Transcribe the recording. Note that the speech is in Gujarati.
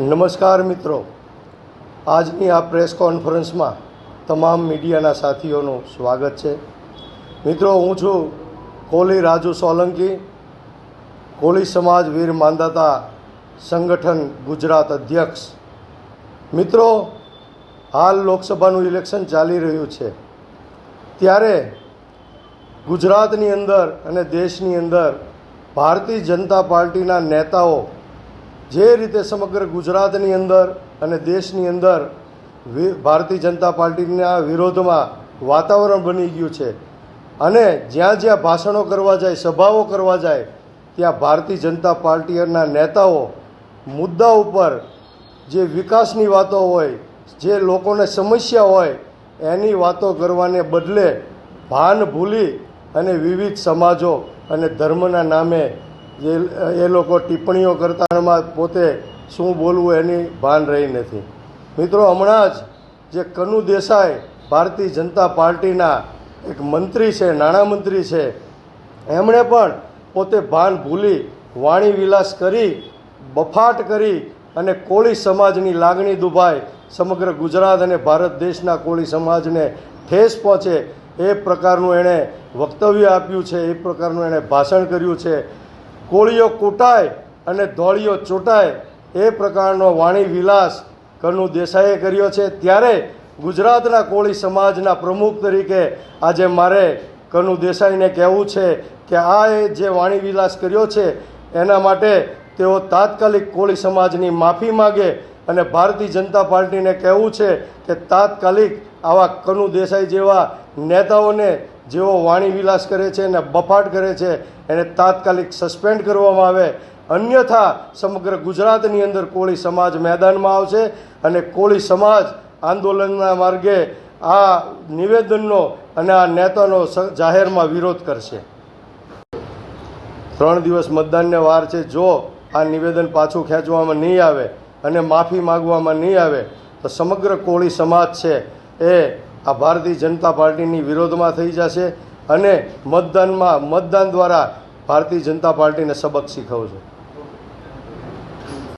નમસ્કાર મિત્રો. આજની આ પ્રેસ કોન્ફરન્સમાં તમામ મીડિયાના સાથીઓનું સ્વાગત છે. મિત્રો, હું છું કોલી રાજુ સોલંકી. કોલી સમાજ વીર માંદાતા સંગઠન ગુજરાત અધ્યક્ષ. મિત્રો, હાલ લોકસભાનું ઇલેક્શન ચાલી રહ્યું છે. ત્યારે ગુજરાતની અંદર અને દેશની અંદર ભારતીય જનતા પાર્ટીના નેતાઓ જે રીતે સમગ્ર ગુજરાતની અંદર અને દેશની અંદર ભારતીય જનતા પાર્ટીના વિરોધમાં વાતાવરણ બની ગયું છે. અને જ્યાં જ્યાં ભાષણો કરવા જાય, સભાઓ કરવા જાય, ત્યાં ભારતીય જનતા પાર્ટીના નેતાઓ મુદ્દા ઉપર જે વિકાસની વાતો હોય, જે લોકોને સમસ્યા હોય, એની વાતો કરવાને બદલે ભાન ભૂલી અને વિવિધ સમાજો અને ધર્મના નામે જે, એ લોકો ટિપ્પણીઓ કરતામાં પોતે શું બોલવું એની ભાન રહી નથી. મિત્રો, હમણાં જ જે કનુ દેસાઈ ભારતીય જનતા પાર્ટીના એક મંત્રી છે નાણામંત્રી છે, એમણે પણ પોતે ભાન ભૂલી, વાણી વિલાસ કરી, બફાટ કરી અને કોળી સમાજની લાગણી દુભાઈ સમગ્ર ગુજરાત અને ભારત દેશના કોળી સમાજને ઠેસ પહોંચે એ પ્રકારનું એણે વક્તવ્ય આપ્યું છે, એ પ્રકારનું એણે ભાષણ કર્યું છે. કોળીઓ કૂટાય અને ધોળીઓ ચૂંટાય એ પ્રકારનો વાણી વિલાસ કનુ દેસાઈએ કર્યો છે. ત્યારે ગુજરાતના કોળી સમાજના પ્રમુખ તરીકે આજે મારે કનુ દેસાઈને કહેવું છે કે આ જે વાણી વિલાસ કર્યો છે, એના માટે તેઓ તાત્કાલિક કોળી સમાજની માફી માગે અને ભારતીય જનતા પાર્ટીને કહેવું છે કે તાત્કાલિક આવા કનુ દેસાઈ જેવા નેતાઓને જેઓ વાણી વિલાસ કરે છે અને બફાટ કરે છે, એને તાત્કાલિક સસ્પેન્ડ કરવામાં આવે. અન્યથા સમગ્ર ગુજરાતની અંદર કોળી સમાજ મેદાનમાં આવશે અને કોળી સમાજ આંદોલનના માર્ગે આ નિવેદનનો અને આ નેતાનો જાહેરમાં વિરોધ કરશે. ત્રણ દિવસ મતદાનને વાર છે, જો આ નિવેદન પાછું ખેંચવામાં નહીં આવે અને માફી માગવામાં નહીં આવે, તો સમગ્ર કોળી સમાજ છે એ આ ભારતીય જનતા પાર્ટીની વિરોધમાં થઈ જશે અને મતદાનમાં મતદાન દ્વારા ભારતીય જનતા પાર્ટીને સબક શીખવશે.